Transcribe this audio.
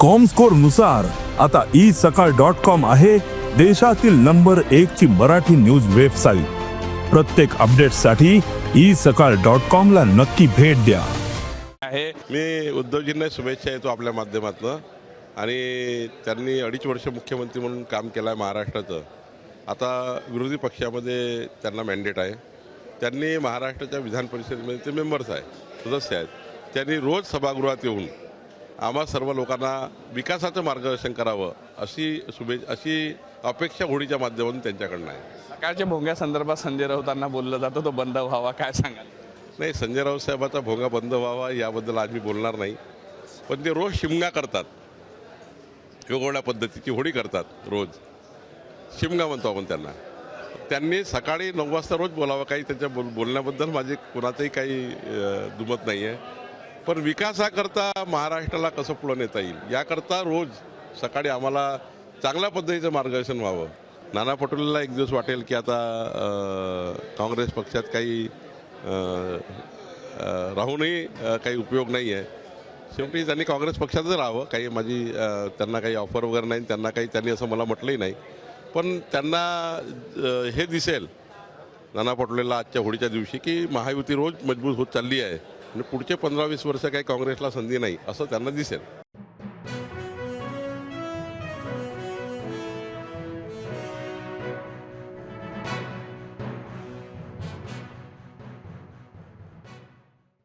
कॉमस्कोरनुसार आता ई सकाळ dot com आहे देशातील नंबर एक ची मराठी न्यूज वेबसाईट प्रत्येक अपडेटसाठी ई सकाळ डॉट कॉम ला नक्की भेट द्या. आहे. मी उद्धवजींना शुभेच्छा येतो आपल्या माध्यमातून. आणि त्यांनी अडीच वर्ष मुख्यमंत्री म्हणून काम केलं आहे महाराष्ट्राचं. आता विरोधी पक्षामध्ये त्यांना मॅन्डेट आहे. त्यांनी महाराष्ट्राच्या विधान परिषदेमध्ये ते मेंबर्स आहेत सदस्य आहेत. त्यांनी रोज सभागृहात येऊन आम्हा सर्व लोकांना विकासाचं मार्गदर्शन करावं अशी शुभे अशी अपेक्षा होळीच्या माध्यमातून त्यांच्याकडनं आहे. सकाळच्या भोंग्या संदर्भात संजय राऊतांना बोललं जातं तो बंद व्हावा काय सांगाल? नाही संजय राऊत साहेबाचा भोंगा बंद व्हावा याबद्दल आज मी बोलणार नाही. पण ते रोज शिमगा करतात. वेगवेगळ्या पद्धतीची होळी करतात रोज. शिमगा म्हणतो आपण त्यांना. त्यांनी सकाळी नऊ वाजता रोज बोलावं. काही त्यांच्या बोल बोलण्याबद्दल माझे कोणाचंही काही दुमत नाही आहे पण विकासाकरता महाराष्ट्राला कसं पुढं नेता येईल? याकरता रोज सकाळी आम्हाला चांगल्या पद्धतीचं मार्गदर्शन व्हावं. नाना पटोलेला एक दिवस वाटेल की आता काँग्रेस पक्षात काही राहूनही काही उपयोग नाही आहे. शेवटी त्यांनी काँग्रेस पक्षातच राहावं. काही माझी त्यांना काही ऑफर वगैरे नाही त्यांना काही त्यांनी असं मला म्हटलंही नाही. पण त्यांना हे दिसेल नाना पटोलेला आजच्या होळीच्या दिवशी की महायुती रोज मजबूत होत चालली आहे. आणि पुढचे पंधरा वीस वर्ष काही काँग्रेसला संधी नाही असं त्यांना दिसेल.